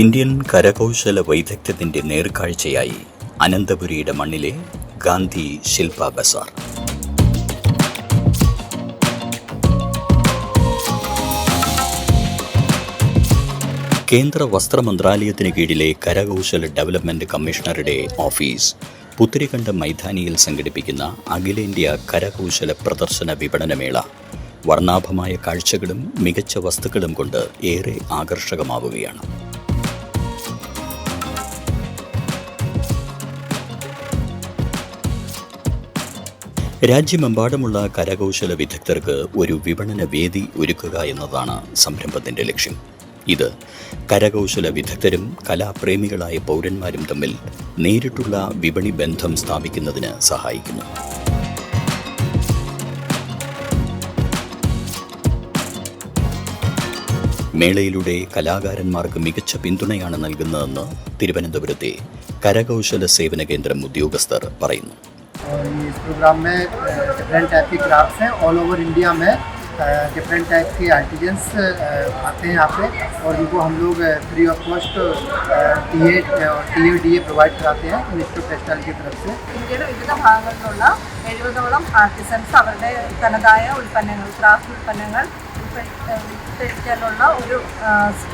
Indian കരകൗശല വൈദഗ്ധ്യത്തിന്റെ നേർക്കാഴ്ചയായി അനന്തപുരിയുടെ മണ്ണിലെ ഗാന്ധി ശില്പ ബസാർ കേന്ദ്ര വസ്ത്ര മന്ത്രാലയത്തിന് കീഴിലെ കരകൗശല ഡെവലപ്മെന്റ് കമ്മീഷണറുടെ ഓഫീസ് പുത്തിരിക്കണ്ട മൈതാനിയിൽ സംഘടിപ്പിക്കുന്ന അഖിലേന്ത്യാ കരകൗശല പ്രദർശന വിപണനമേള. വർണാഭമായ കാഴ്ചകളും മികച്ച വസ്തുക്കളും കൊണ്ട് ഏറെ ആകർഷകമാവുകയാണ്. രാജ്യമെമ്പാടുമുള്ള കരകൗശല വിദഗ്ധർക്ക് ഒരു വിപണന വേദി ഒരുക്കുക എന്നതാണ് സംരംഭത്തിന്റെ ലക്ഷ്യം. ഇത് കരകൗശല വിദഗ്ധരും കലാപ്രേമികളായ പൗരന്മാരും തമ്മിൽ നേരിട്ടുള്ള വിപണി ബന്ധം സ്ഥാപിക്കുന്നതിന് സഹായിക്കുന്നു. മേളയിലൂടെ കലാകാരന്മാർക്ക് മികച്ച പിന്തുണയാണ് നൽകുന്നതെന്ന് തിരുവനന്തപുരത്തെ കരകൗശല സേവന കേന്ദ്രം ഉദ്യോഗസ്ഥർ പറയുന്നു. और ये इस प्रोग्राम में डिफरेंट टाइप के क्राफ्ट्स हैं ऑल ओवर इंडिया में डिफरेंट टाइप के आर्टिजन्स आते हैं यहाँ पे और इनको हम लोग free of cost T A और T A D A provide कराते हैं इंस्टीट्यूट टेक्सटाइल की तरफ से ഇന്ത്യയുടെ വിവിധ ഭാഗങ്ങളിലുള്ള എഴുപതോളം ആർട്ടിസൻസ് അവരുടെ തനതായ ഉൽപ്പന്നങ്ങൾ ക്രാഫ്റ്റ് ഉൽപ്പന്നങ്ങൾ വിൽപ്പനയ്ക്കാനുള്ള ഒരു ആ,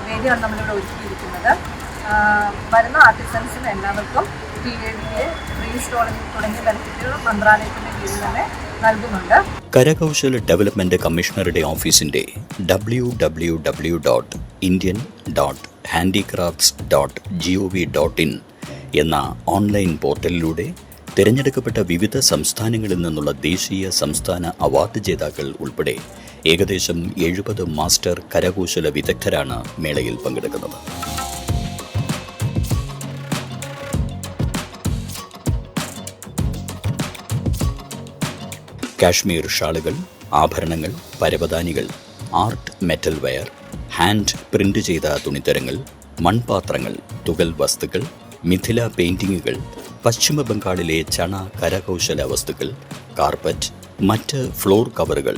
വേദിയാണ് നമ്മളിവിടെ ഒരുക്കിയിരിക്കുന്നത് ആ, വരുന്ന ആർട്ടിസൻസിന് എല്ലാവർക്കും T A D A free stalling തുടങ്ങിയ ബെനിഫിറ്റുകൾ മന്ത്രാലയത്തിന്റെ കീഴിൽ തന്നെ നൽകുന്നുണ്ട്. കരകൗശല ഡെവലപ്മെന്റ് കമ്മീഷണറുടെ ഓഫീസിന്റെ W W W dot Indian dot handicrafts dot G O V dot in എന്ന ഓൺലൈൻ പോർട്ടലിലൂടെ തിരഞ്ഞെടുക്കപ്പെട്ട വിവിധ സംസ്ഥാനങ്ങളിൽ നിന്നുള്ള ദേശീയ സംസ്ഥാന അവാർഡ് ജേതാക്കൾ ഉൾപ്പെടെ ഏകദേശം എഴുപത് മാസ്റ്റർ കരകൗശല വിദഗ്ധരാണ് മേളയിൽ പങ്കെടുക്കുന്നത്. കാശ്മീർ ഷാളുകൾ ആഭരണങ്ങൾ പരവതാനികൾ art metal ware hand print ചെയ്ത തുണിത്തരങ്ങൾ മൺപാത്രങ്ങൾ തുകൽ വസ്തുക്കൾ മിഥില പെയിന്റിങ്ങുകൾ പശ്ചിമ ബംഗാളിലെ ചണ കരകൗശല വസ്തുക്കൾ കാർപ്പറ്റ് മറ്റ് ഫ്ലോർ കവറുകൾ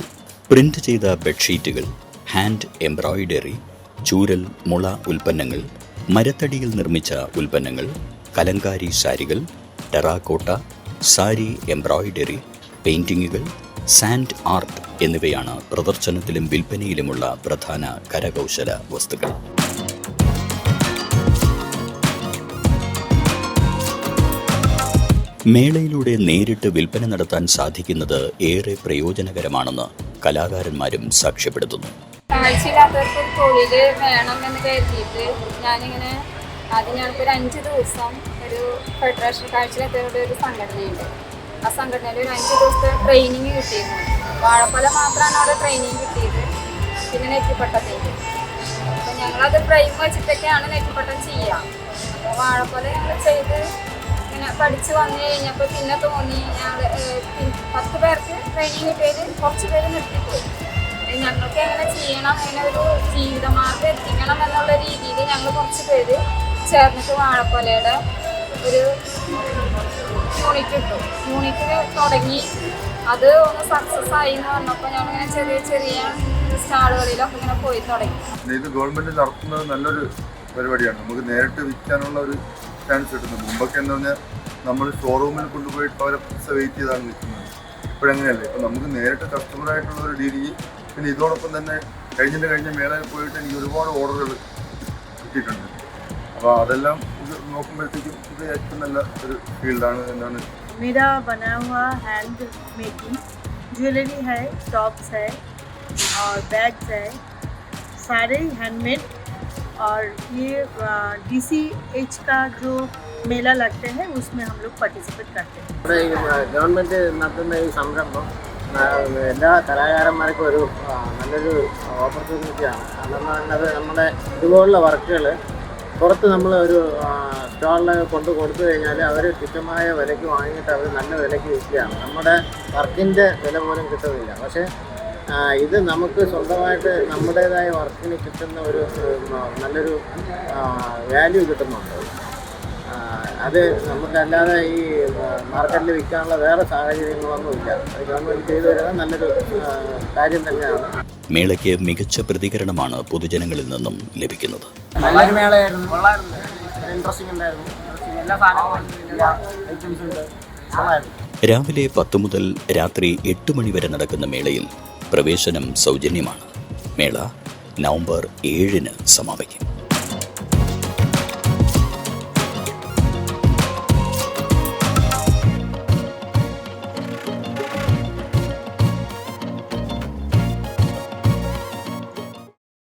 പ്രിന്റ് ചെയ്ത ബെഡ്ഷീറ്റുകൾ ഹാൻഡ് എംബ്രോയിഡറി ചൂരൽ മുള ഉൽപ്പന്നങ്ങൾ മരത്തടിയിൽ നിർമ്മിച്ച ഉൽപ്പന്നങ്ങൾ കലങ്കാരി സാരികൾ ടെറാക്കോട്ട സാരി എംബ്രോയിഡറി പെയിന്റിങ്ങുകൾ സാൻഡ് ആർട്ട് എന്നിവയാണ് പ്രദർശനത്തിലും വിൽപ്പനയിലുമുള്ള പ്രധാന കരകൗശല വസ്തുക്കൾ. മേളയിലൂടെ നേരിട്ട് വിൽപ്പന നടത്താൻ സാധിക്കുന്നത് ഏറെ പ്രയോജനകരമാണെന്ന് കലാകാരന്മാരും സാക്ഷ്യപ്പെടുത്തുന്നു. കാഴ്ചയില്ലാത്തവർക്ക് ഞാനിങ്ങനെ ഞങ്ങൾക്ക് ഒരു അഞ്ച് ദിവസം ഒരു ഫെഡറേഷൻ കാഴ്ചയില്ലാത്തവരുടെ ഒരു സംഘടനയുണ്ട്. ആ സംഘടനയിൽ ഒരു അഞ്ച് ദിവസത്തെ ട്രെയിനിങ് കിട്ടിയിരുന്നു. വാഴപ്പല മാത്രമാണ് അവിടെ ട്രെയിനിങ് കിട്ടിയത്. പിന്നെ നെറ്റിപ്പട്ടത്തേക്ക് അപ്പം ഞങ്ങളത് ഫ്രെയിം വെച്ചിട്ടൊക്കെയാണ് നെറ്റിപ്പട്ടം ചെയ്യുക. അപ്പോൾ വാഴപ്പല ഞങ്ങൾ ചെയ്ത് ഇങ്ങനെ പഠിച്ച് വന്നു കഴിഞ്ഞപ്പോൾ പിന്നെ തോന്നി ഞങ്ങൾ പത്ത് പേർക്ക് ട്രെയിനിങ് കിട്ടിയത് കുറച്ച് പേര് നിർത്തിപ്പോയി. ഞങ്ങൾക്ക് എങ്ങനെ ചെയ്യണം അങ്ങനെ ഒരു ജീവിതമാർഗം എത്തിക്കണം എന്നുള്ള രീതിയിൽ ഞങ്ങൾ കുറച്ച് പേര് ചേർന്നിട്ട് വാഴക്കൊലയുടെ ഒരു യൂണിറ്റ് ഇട്ടു യൂണിറ്റ് തുടങ്ങി. അത് ഒന്ന് സക്സസ് ആയി എന്ന് പറഞ്ഞപ്പോൾ ഞങ്ങളിങ്ങനെ ചെറിയ ചെറിയ സ്റ്റാളുകളിലൊക്കെ ഇങ്ങനെ പോയി തുടങ്ങി. ഇത് ഗവൺമെന്റ് നടത്തുന്നത് നല്ലൊരു പരിപാടിയാണ്. നമുക്ക് നേരിട്ട് വിൽക്കാനുള്ള ഒരു ചാൻസ് കിട്ടുന്നത് മുമ്പൊക്കെ എന്ന് പറഞ്ഞാൽ നമ്മൾ ഷോറൂമിൽ കൊണ്ടുപോയിട്ട് അവരെ വെയിറ്റ് ചെയ്താണ് വിൽക്കുന്നത് ഇപ്പോഴങ്ങനെയല്ല? ഇപ്പം നമുക്ക് നേരിട്ട് കസ്റ്റമറായിട്ടുള്ള ഒരു ഡീലിങ് പിന്നെ ഇതോടൊപ്പം തന്നെ കഴിഞ്ഞിട്ട് കഴിഞ്ഞ മേളയിൽ പോയിട്ട് എനിക്ക് ഒരുപാട് ഓർഡറുകൾ കിട്ടിയിട്ടുണ്ട്. അപ്പോൾ അതെല്ലാം നോക്കുമ്പോഴത്തേക്കും ഇത് ഏറ്റവും നല്ല ഒരു ഫീൽഡാണ് എന്നാണ് मेरा बना हुआ हैंड मेकिंग ज्वेलरी है टॉप्स है और बैग्स है सारे हैंडमेड और ये डी सी एच का जो मेला लगते हैं उसमें हम लोग पार्टिसिपेट करते हैं ഇവിടെ ഈ ഗവൺമെൻറ് നടത്തുന്ന ഈ സംരംഭം ആ, എല്ലാ കലാകാരന്മാർക്കും ഒരു ആ, നല്ലൊരു ഓപ്പർച്യൂണിറ്റിയാണ് കാരണം എന്ന് പറഞ്ഞത് നമ്മുടെ ഇതുപോലുള്ള വർക്കുകൾ പുറത്ത് നമ്മൾ ഒരു സ്റ്റോളിൽ കൊണ്ട് കൊടുത്തു കഴിഞ്ഞാൽ അവർ തുച്ഛമായ വിലയ്ക്ക് വാങ്ങിയിട്ട് അവർ നല്ല വിലയ്ക്ക് വിൽക്കുകയാണ്. നമ്മുടെ വർക്കിന്റെ വില പോലും കിട്ടുന്നില്ല. പക്ഷേ ഇത് നമുക്ക് സ്വന്തമായിട്ട് നമ്മുടേതായ വർക്കിന് കിട്ടുന്ന ഒരു നല്ലൊരു വാല്യൂ കിട്ടുന്നുണ്ട്. അത് നമുക്കല്ലാതെ ഈ മാർക്കറ്റിൽ വിൽക്കാനുള്ള വേറെ സാഹചര്യങ്ങളൊന്നുമില്ല അത് ഗവൺമെന്റ് ചെയ്തു വരുന്നത് നല്ലൊരു കാര്യം തന്നെയാണ്. മേളയ്ക്ക് മികച്ച പ്രതികരണമാണ് പൊതുജനങ്ങളിൽ നിന്നും ലഭിക്കുന്നത്. നല്ലൊരു മേളയായിരുന്നു. ഇൻട്രസ്റ്റിംഗ് ഉണ്ടായിരുന്നു. എല്ലാ സാധനങ്ങളും ഐറ്റംസ് ഉണ്ട്. രാവിലെ പത്ത് മുതൽ രാത്രി എട്ട് മണിവരെ നടക്കുന്ന മേളയിൽ പ്രവേശനം സൗജന്യമാണ്. മേള നവംബർ ഏഴിന് സമാപിക്കും.